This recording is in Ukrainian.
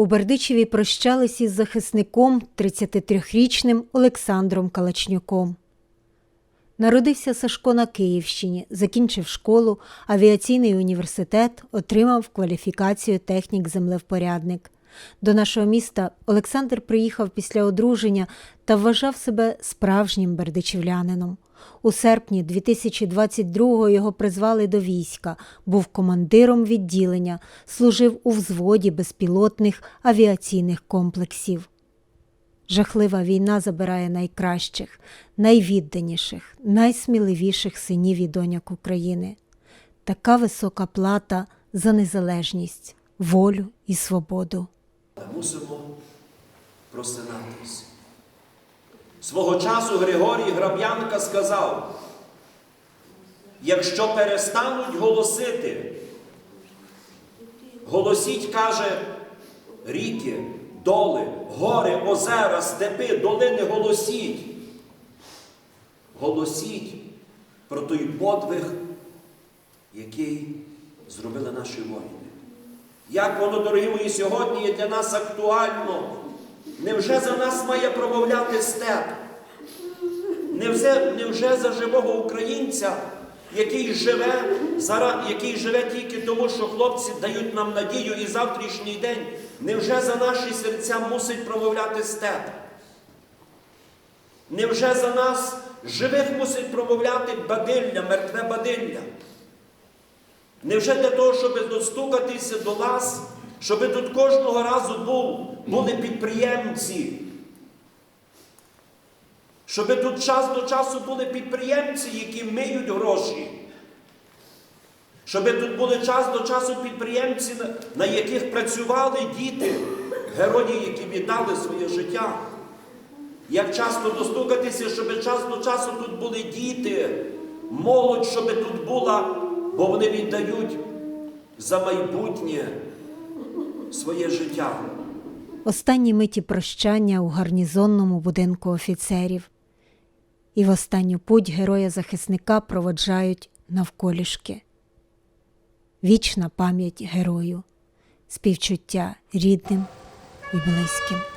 У Бердичеві прощались із захисником 33-річним Олександром Калачнюком. Народився Сашко на Київщині, закінчив школу, авіаційний університет, отримав кваліфікацію технік-землевпорядник. До нашого міста Олександр приїхав після одруження та вважав себе справжнім бердичівлянином. У серпні 2022-го його призвали до війська, був командиром відділення, служив у взводі безпілотних авіаційних комплексів. Жахлива війна забирає найкращих, найвідданіших, найсміливіших синів і доньок України. Така висока плата за незалежність, волю і свободу. Мусимо просинатись. Свого часу Григорій Граб'янка сказав, якщо перестануть голосити, голосіть, каже, ріки, доли, гори, озера, степи, долини, голосіть. Голосіть про той подвиг, який зробили наші воїни. Як воно, дорогі мої, сьогодні є для нас актуально? Невже за нас має промовляти степ? Невже, невже за живого українця, який живе, зара- який живе тільки тому, що хлопці дають нам надію і завтрашній день, невже за наші серця мусить промовляти степ? Невже за нас живих мусить промовляти бадилля, мертве бадилля? Невже для того, щоб достукатися до вас, щоб тут кожного разу був, були підприємці? Щоб тут час до часу були підприємці, які миють гроші? Щоб тут були час до часу підприємці, на- яких працювали діти, герої, які віддали своє життя? Як часто достукатися, щоб час до часу тут були діти, молодь, щоб тут була, бо вони віддають за майбутнє своє життя. Останні миті прощання у гарнізонному будинку офіцерів. І в останню путь героя-захисника проводжають навколішки. Вічна пам'ять герою, співчуття рідним і близьким.